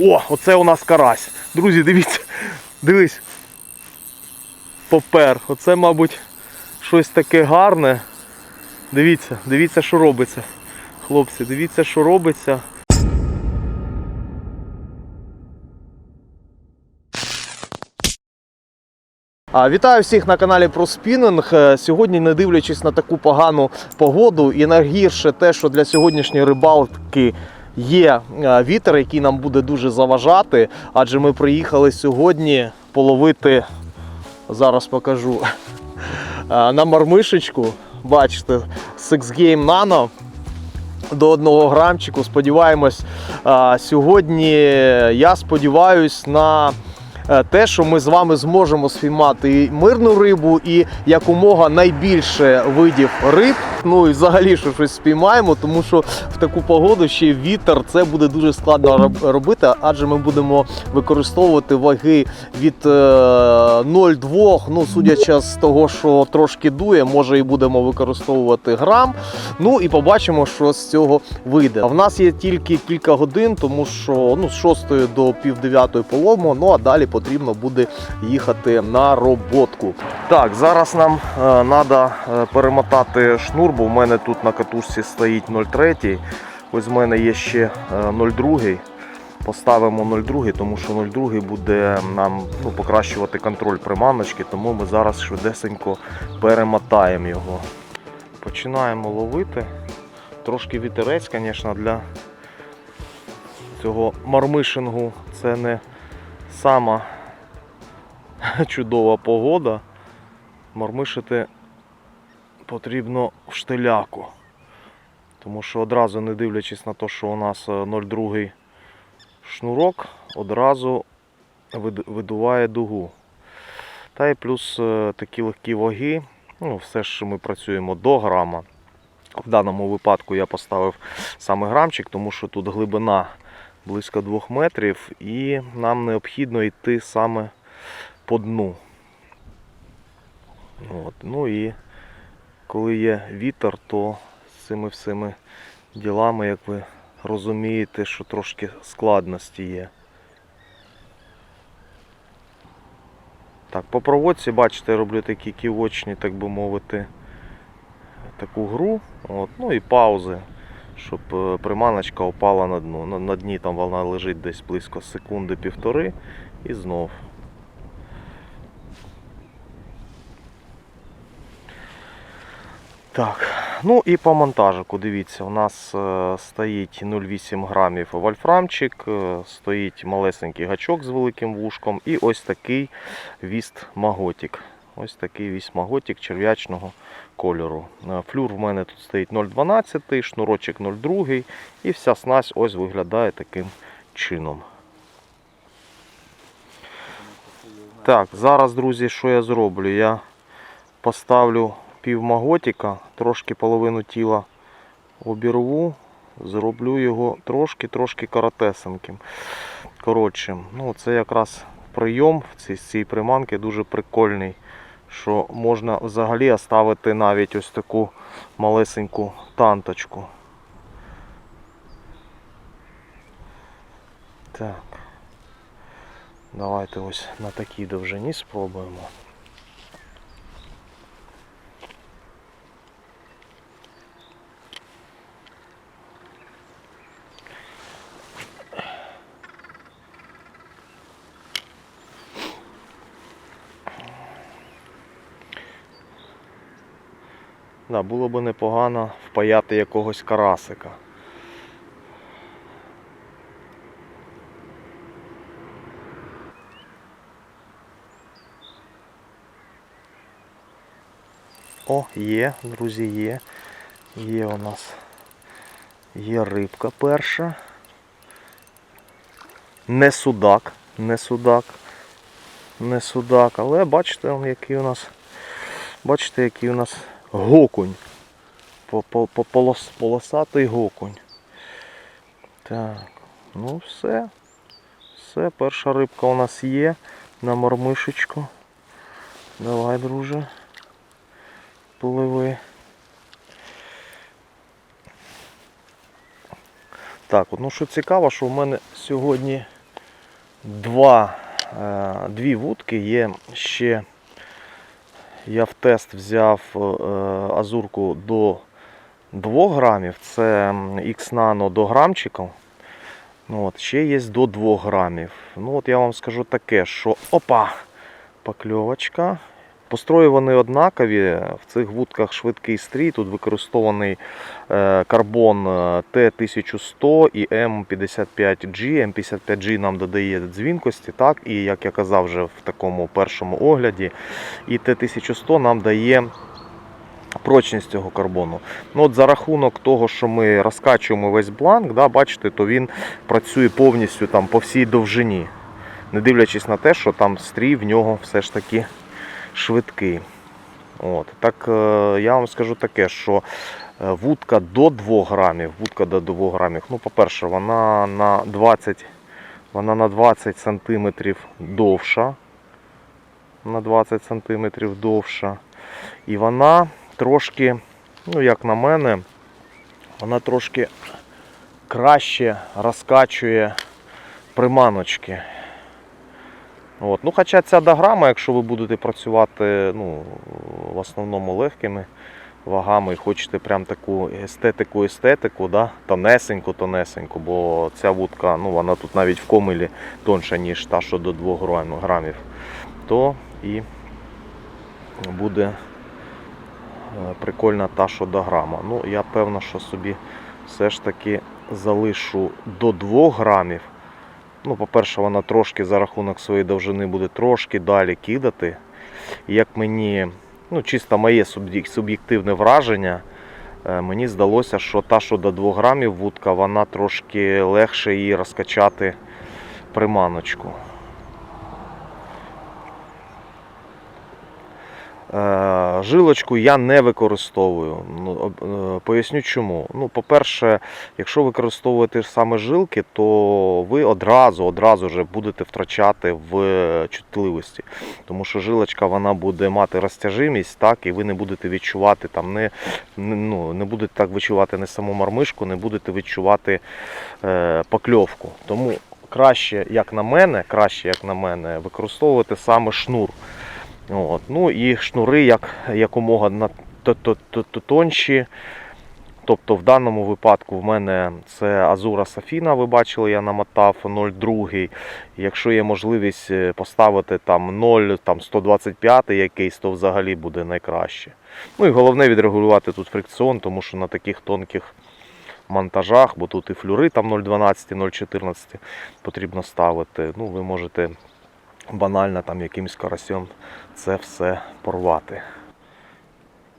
О, оце у нас карась. Друзі, дивіться, дивись. Попер. Оце, мабуть, щось таке гарне. Дивіться, дивіться, що робиться. Хлопці, дивіться, що робиться. Вітаю всіх на каналі про спінінг. Е, Сьогодні, не дивлячись на таку погану погоду, і найгірше те, що для сьогоднішньої рибалки є е, вітер, який нам буде дуже заважати. Адже ми приїхали сьогодні половити, зараз покажу, е, на мармишечку. Бачите, Six Game Nano до одного грамчику. Сподіваємось, сьогодні я сподіваюсь на е, те, що ми з вами зможемо спіймати мирну рибу, і якомога найбільше видів риб. Ну і взагалі, що щось спіймаємо, тому що в таку погоду ще вітер це буде дуже складно робити, адже ми будемо використовувати ваги від е, 0,2, ну судячи з того, що трошки дує, може і будемо використовувати грам. Ну і побачимо, що з цього вийде. В нас є тільки кілька годин, тому що ну, з 6 до пів 9 половимо, ну а далі потрібно буде їхати на роботку. Так, зараз нам треба перемотати шнур, бо в мене тут на катушці стоїть 0,3. Ось в мене є ще е, 0,2. Поставимо 0,2, тому що 0,2 буде нам ну, покращувати контроль приманочки, тому ми зараз швидесенько перемотаємо його. Починаємо ловити. Трошки вітерець, звісно, для цього мармишингу це не сама чудова погода. Мармишити потрібно в штиляку. Тому що одразу, не дивлячись на те, що у нас е, 0,2 шнурок, одразу видуває дугу. Та й плюс е, такі легкі ваги. Ну, все ж ми працюємо до грама. В даному випадку я поставив саме грамчик, тому що тут глибина близько 2 метрів і нам необхідно йти саме по дну. От. Ну і коли є вітер, то з цими всіми ділами, як ви розумієте, що трошки складності є. Так, по проводці, бачите, я роблю такі ківочні, так би мовити, таку гру. От, ну і паузи, щоб е, приманочка упала на дно. На, на дні там вона лежить десь близько секунди-півтори і знов. Так, ну і по монтажику, дивіться, у нас е, стоїть 0,8 грамів вольфрамчик, е, стоїть малесенький гачок з великим вушком і ось такий віст маготик. Ось такий віст маготик черв'ячного кольору. Е, Флюр в мене тут стоїть 0,12, шнурочок 0,2 і вся снасть ось виглядає таким чином. Так, зараз, друзі, що я зроблю? Я поставлю пів маготика, трошки половину тіла обірву, зроблю його трошки-трошки коротесеньким. Коротшим. Ну, це якраз прийом з цієї приманки дуже прикольний, що можна взагалі оставити навіть ось таку малесеньку танточку. Так. Давайте ось на такій довжині спробуємо. Да, було б непогано впаяти якогось карасика. О, є, друзі, є. Є у нас. Є рибка перша. Не судак, не судак, не судак, але бачите, який у нас. Бачите, який у нас гокунь. По- по- по- полос- Полосатий гокунь. Так, ну все. Все, перша рибка у нас є на мормишечку. Давай, друже. Пливи. Так, ну що цікаво, що в мене сьогодні два, е, дві вудки є ще. Я в тест взяв е, азурку до 2 грамів, це X Nano до грамчиків. Ну, от, ще є до 2 грамів. Ну, от я вам скажу таке, що опа! Покльовочка. Построї вони однакові. В цих вудках швидкий стрій. Тут використований е, карбон е, Т1100 і М55G. М55G нам додає дзвінкості, так? і як я казав вже в такому першому огляді, і Т1100 нам дає прочність цього карбону. Ну, от За рахунок того, що ми розкачуємо весь бланк, да, бачите, то він працює повністю там, по всій довжині. Не дивлячись на те, що там стрій в нього все ж таки швидкий. От. Так е, я вам скажу таке, що е, вудка до 2 грамів, вудка до 2 грамів, ну, по-перше, вона на 20, вона на 20 сантиметрів довша. На 20 сантиметрів довша. І вона трошки, ну як на мене, вона трошки краще розкачує приманочки. От. Ну, хоча ця дограма, якщо ви будете працювати ну, в основному легкими вагами і хочете прям таку естетику-естетику, да? тонесеньку, тонесеньку, бо ця вудка, ну, вона тут навіть в комилі тонша, ніж та, що до 2 грамів, то і буде е, прикольна та, що до грама. Ну, я певно, що собі все ж таки залишу до 2 грамів. Ну, по-перше, вона трошки за рахунок своєї довжини буде трошки далі кидати. Як мені, ну, чисто моє суб'єктивне враження, е, мені здалося, що та, що до 2 грамів вудка, вона трошки легше її розкачати приманочку. Жилочку я не використовую. Ну, е, поясню чому. Ну, по-перше, якщо використовуєте саме жилки, то ви одразу, одразу вже будете втрачати в чутливості. Тому що жилочка вона буде мати розтяжимість, так, і ви не будете відчувати там не- ну, не будете так відчувати не саму мармишку, не будете відчувати е, покльовку. Тому краще, як на мене, краще, як на мене, використовувати саме шнур. От. Ну і шнури як, якомога на то- то- то- то- тонші. Тобто в даному випадку в мене це Азура Сафіна, ви бачили, я намотав 0,2. Якщо є можливість е, поставити там 0, там 125 якийсь, то взагалі буде найкраще. Ну і головне відрегулювати тут фрикціон, тому що на таких тонких монтажах, бо тут і флюри там 0,12, 0,14 потрібно ставити. Ну, ви можете банально там якимсь карасем це все порвати.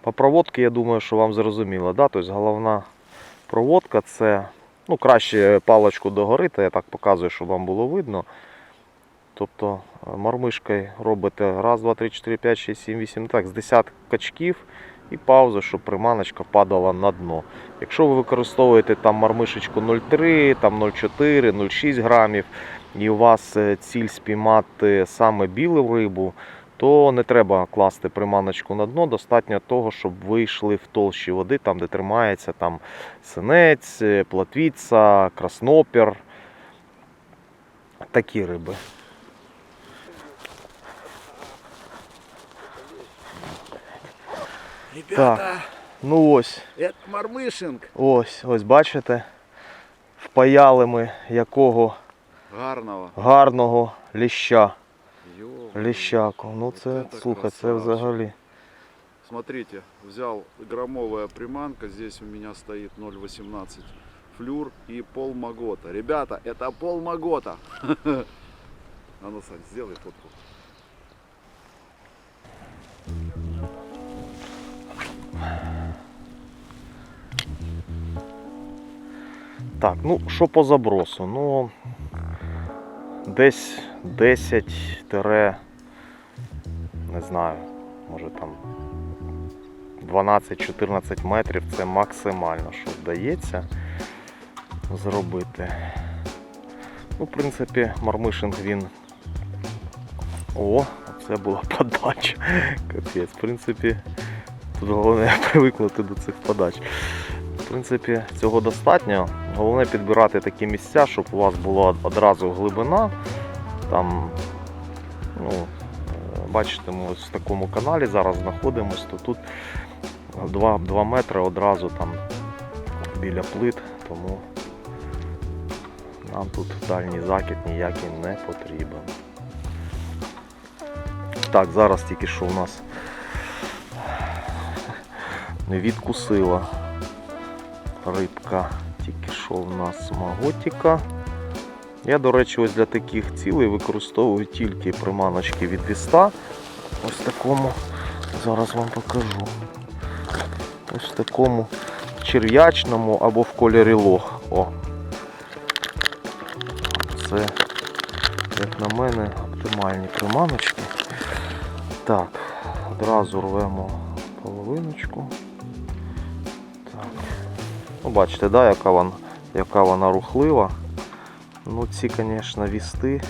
По проводці, я думаю, що вам зрозуміло. Да? Тобто головна проводка це ну, краще паличку догори, то я так показую, щоб вам було видно. Тобто е, мармишкою робите раз, два, три, чотири, п'ять, шість, сім, вісім, так, з 10 качків і паузу, щоб приманочка падала на дно. Якщо ви використовуєте там мармишечку 0,3, там 0,4, 0,6 грамів, і у вас е, ціль спіймати саме білу рибу, то не треба класти приманочку на дно. Достатньо того, щоб ви йшли в толщі води, там де тримається там синець, е, платвіця, краснопір. Такі риби. Ребята, Ну ось, Мармишинг. ось, ось бачите. Впаяли ми якого Гарного. гарного ліща. Ё-моё. Ліщаку. Ну Вот це, это слухай, це красавчик. взагалі. Смотрите, взял громовая приманка. Здесь у меня стоит 0,18 флюр и пол магота. Ребята, это пол магота. А ну, Сань, сделай фотку. Так, ну що по забросу? Ну десь 10 тире, не знаю, може там 12-14 метрів це максимально, що вдається зробити. Ну, в принципі, мармишинг він. О, це була подача. Капець, в принципі, тут головне привикнути до цих подач. Принципі, цього достатньо. Головне підбирати такі місця, щоб у вас була одразу глибина. Там, ну, бачите, ми ось в такому каналі зараз знаходимося, то тут 2, 2 метри одразу там біля плит, тому нам тут дальній закид ніякий не потрібен. Так, зараз тільки що у нас відкусила рибка. Тільки що в нас маготіка. Я, до речі, ось для таких цілей використовую тільки приманочки від віста. Ось такому, зараз вам покажу. Ось в такому черв'ячному або в кольорі лох. О. Це, як на мене, оптимальні приманочки. Так, одразу рвемо половиночку. Ну, бачите, да, яка вона, яка вона рухлива. Ну, ці, звісно, вісти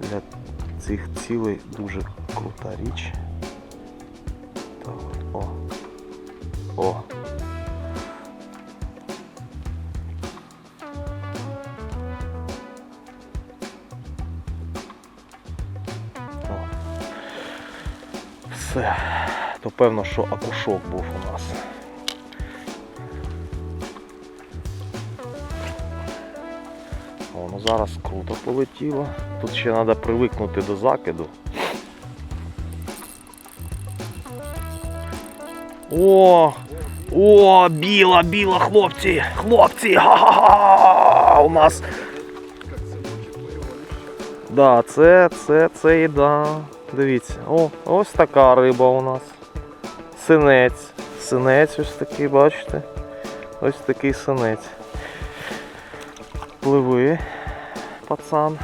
для цих цілей дуже крута річ. Так. О. О. Все. То певно, що акушок був у нас. Зараз круто полетіло. Тут ще треба привикнути до закиду. О! О, біла, біла, хлопці! Хлопці! Ха-ха-ха! У нас. Да, це, це, це і да. Дивіться. О, ось така риба у нас. Синець. Синець ось такий, бачите? Ось такий синець. Пливи, пацан.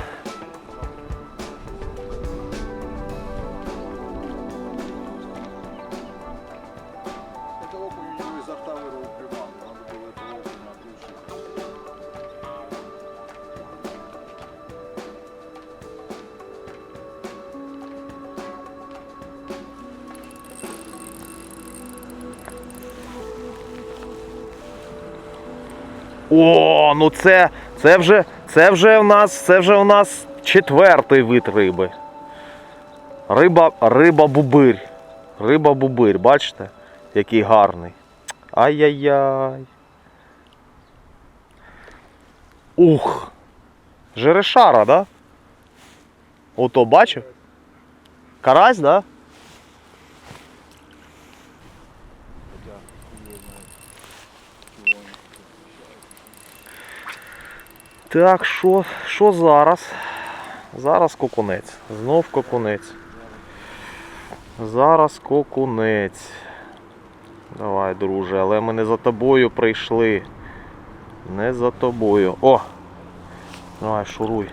Это окунь у него изо рта вырвал приманку. Надо было этого окуня оглушить. О, ну це, це вже, це вже в нас, це вже в нас четвертий вид риби. Риба, риба бубир. Риба бубир, бачите? Який гарний. Ай-яй-яй. Ух. Жерешара, да? Ото бачив? Карась, да? Так, що, що зараз? Зараз кокунець. Знов кокунець. Зараз кокунець. Давай, друже, але ми не за тобою прийшли. Не за тобою. О! Давай, шуруй.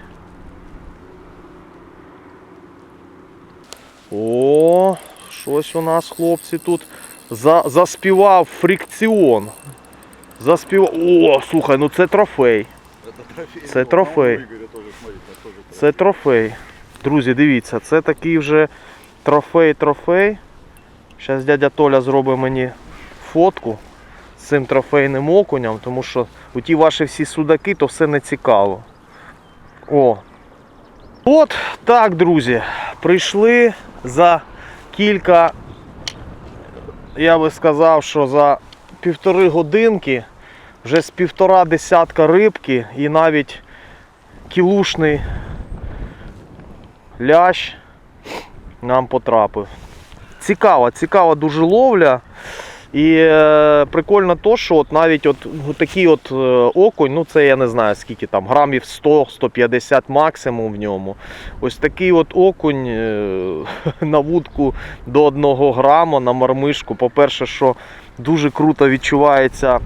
О, щось у нас, хлопці, тут за, заспівав фрикціон. Заспівав. О, слухай, ну це трофей. Це трофей. Це трофей. Друзі, дивіться, це такий вже трофей-трофей. Зараз дядя Толя зробить мені фотку з цим трофейним окунем, тому що у ті ваші всі судаки, то все не цікаво. О. От так, друзі. Прийшли за кілька, я би сказав, що за півтори годинки вже з півтора десятка рибки і навіть кілушний лящ нам потрапив. Цікава, цікава дуже ловля. І е, прикольно то, що от навіть от, такий от е, окунь, ну це я не знаю скільки там, грамів 100-150 максимум в ньому. Ось такий от окунь е, на вудку до 1 грама на мармишку. По-перше, що дуже круто відчувається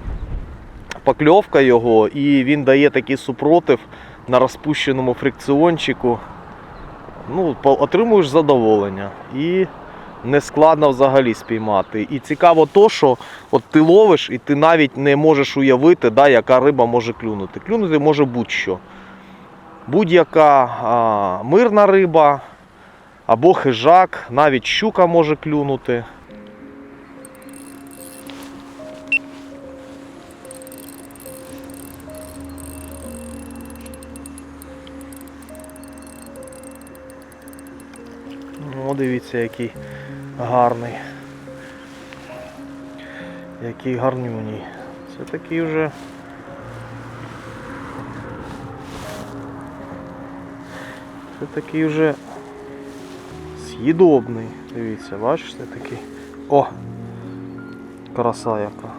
покльовка його, і він дає такий супротив на розпущеному фрикціончику. Ну, отримуєш задоволення. І не складно взагалі спіймати. І цікаво то, що от ти ловиш і ти навіть не можеш уявити, да, яка риба може клюнути. Клюнути може будь-що. Будь-яка мирна риба або хижак, навіть щука може клюнути. О, дивіться, який гарний. Який гарнюній. Це такий вже. Це такий вже з'їдобний. Дивіться, бачите такий. О! Краса яка.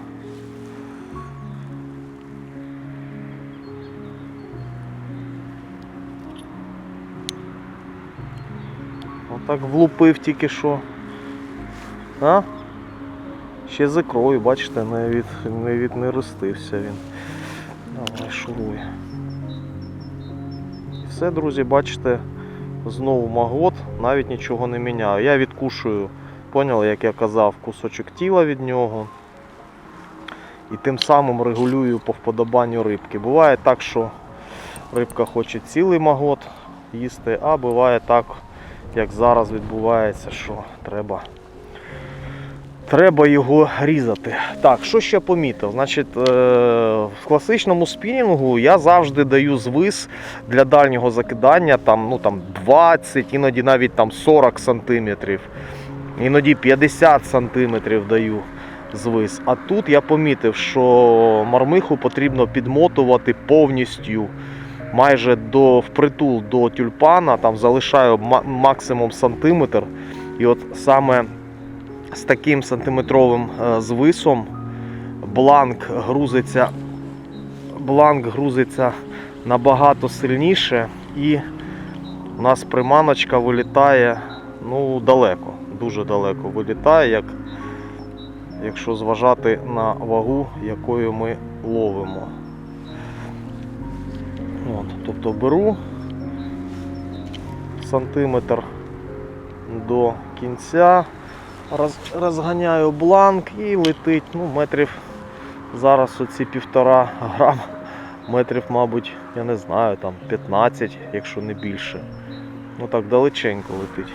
Отак влупив тільки що. А? Ще з ікрою, бачите, не від, не від він. Давай шуруй. Все, друзі, бачите, знову магот, навіть нічого не міняю. Я відкушую, поняли, як я казав, кусочок тіла від нього. І тим самим регулюю по вподобанню рибки. Буває так, що рибка хоче цілий магот їсти, а буває так, як зараз відбувається, що треба. Треба його різати. Так, що ще помітив? Значить, е, в класичному спінінгу я завжди даю звис для дальнього закидання там, ну, там 20, іноді навіть там 40 сантиметрів, іноді 50 сантиметрів даю звис. А тут я помітив, що мармиху потрібно підмотувати повністю майже до впритул до тюльпана, там залишаю максимум сантиметр. І от саме з таким сантиметровим е, звисом бланк грузиться, бланк грузиться набагато сильніше і у нас приманочка вилітає ну, далеко, дуже далеко вилітає, як, якщо зважати на вагу, якою ми ловимо. От, тобто беру сантиметр до кінця, роз, розганяю бланк і летить ну, метрів зараз оці півтора грам, метрів, мабуть, я не знаю, там 15, якщо не більше. Ну так далеченько летить.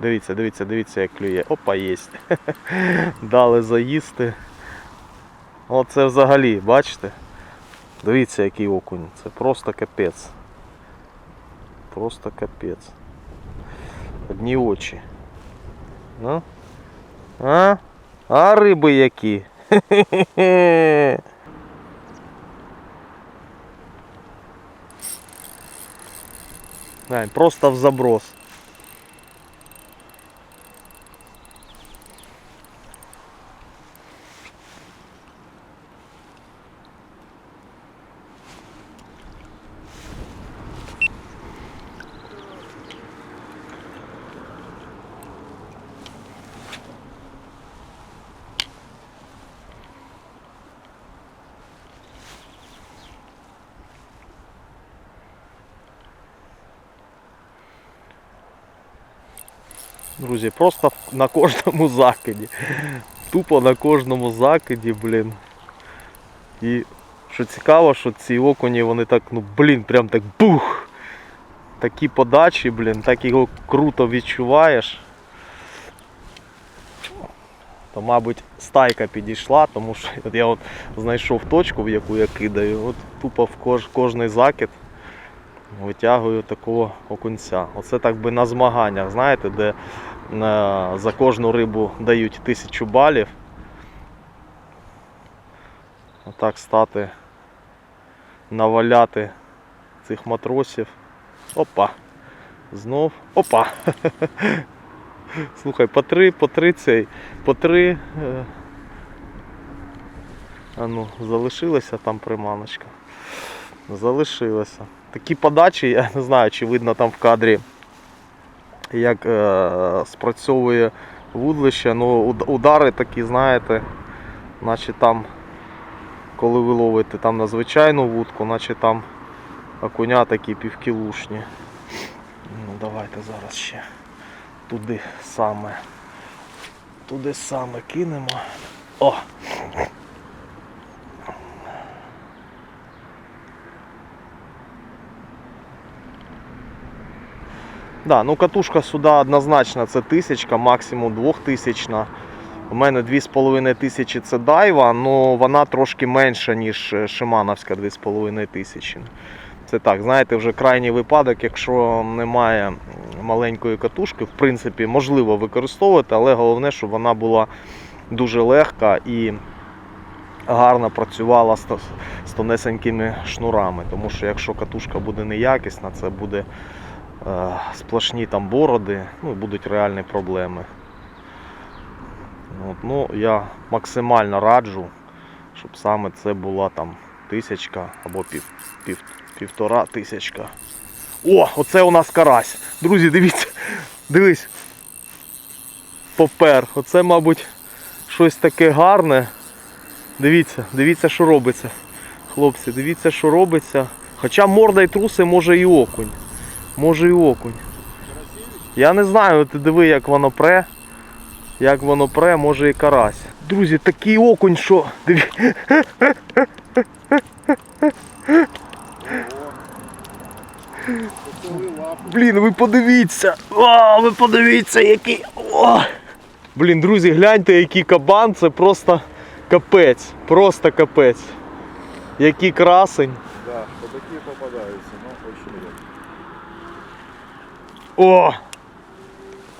Дивіться, дивіться, дивіться, як клює. Опа, єсть. Дали заїсти. Оце взагалі, бачите? Дивіться, який окунь. Це просто капець. Просто капець. Одні очі. Ну? А? А риби які? Хе-хе-хе. Просто в заброс. Друзі, просто на кожному закиді. Тупо на кожному закиді, блін. І що цікаво, що ці окуні, вони так, ну блін, прям так бух! Такі подачі, блін, так його круто відчуваєш. То, мабуть, стайка підійшла, тому що я от знайшов точку, в яку я кидаю, от тупо в кож, кожний закид витягую такого окунця. Оце так би на змаганнях, знаєте, де е, за кожну рибу дають тисячу балів. Отак стати, наваляти цих матросів. Опа. Знов. Опа. Слухай, по три, по три цей, по три. е, А ну, залишилася там приманочка. Залишилася. Такі подачі, я не знаю, чи видно там в кадрі, як е, спрацьовує вудлище. Ну, удари такі, знаєте, наче там, коли ви ловите там на звичайну вудку, наче там окуня такі півкілушні. Ну, давайте зараз ще туди саме. Туди саме кинемо. О! Да, ну катушка сюди однозначно це тисячка, максимум двохтисячна. У мене 2,5 тисячі це дайва, але вона трошки менша, ніж е, Шимановська 2,5 тисячі. Це так, знаєте, вже крайній випадок, якщо немає маленької катушки, в принципі, можливо використовувати, але головне, щоб вона була дуже легка і гарно працювала з, тонесенькими шнурами. Тому що якщо катушка буде неякісна, це буде сплошні там бороди, ну і будуть реальні проблеми. От, ну, я максимально раджу, щоб саме це була там тисячка або пів, пів, півтора тисячка. О, оце у нас карась. Друзі, дивіться, дивись. Попер. Оце, мабуть, щось таке гарне. Дивіться, дивіться, що робиться. Хлопці, дивіться, що робиться. Хоча морда й труси, може і окунь. Може і окунь. Я не знаю, ти диви, як воно пре. Як воно пре, може і карась. Друзі, такий окунь, що. Диві... Блін, ви подивіться. О, ви подивіться, який. О! Блін, друзі, гляньте, який кабан, це просто капець. Просто капець. Який красень. Да, вот такие О!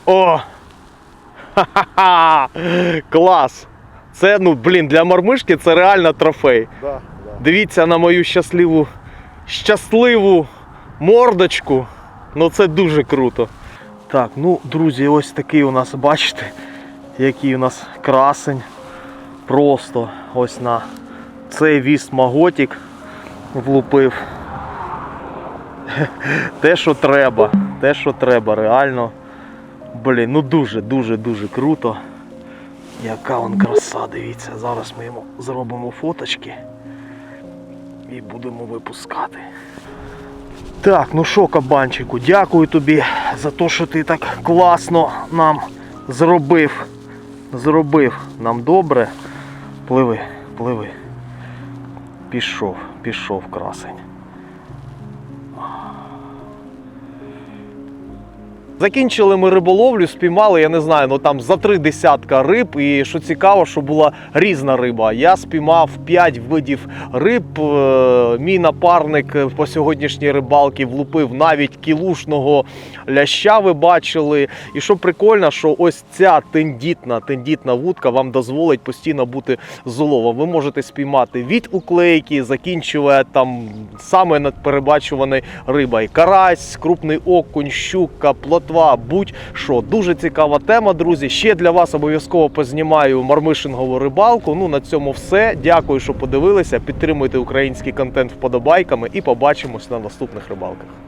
О! Ха-ха-ха! Клас! Це, ну, блін, для мормишки це реально трофей. Да, да. Дивіться на мою щасливу, щасливу мордочку. Ну це дуже круто. Так, ну, друзі, ось такий у нас, бачите, який у нас красень. Просто ось на цей віст Маготік влупив. Те, що треба. Те, що треба, реально. Блін, ну дуже, дуже, дуже круто. Яка он краса, дивіться. Зараз ми йому зробимо фоточки і будемо випускати. Так, ну що, кабанчику, дякую тобі за те, що ти так класно нам зробив. Зробив нам добре. Пливи, пливи. Пішов, пішов красень. Закінчили ми риболовлю, спіймали, я не знаю, ну там за три десятка риб. І що цікаво, що була різна риба. Я спіймав 5 видів риб. Е, Мій напарник по сьогоднішній рибалці влупив навіть кілушного ляща. Ви бачили. І що прикольно, що ось ця тендітна, тендітна вудка вам дозволить постійно бути з уловом. Ви можете спіймати від уклейки, закінчує там саме надперебачуваний риба. І карась, крупний окунь, щука, плотва, будь-що. Дуже цікава тема, друзі. Ще для вас обов'язково познімаю мармишингову рибалку. Ну на цьому все. Дякую, що подивилися. Підтримуйте український контент вподобайками і побачимось на наступних рибалках.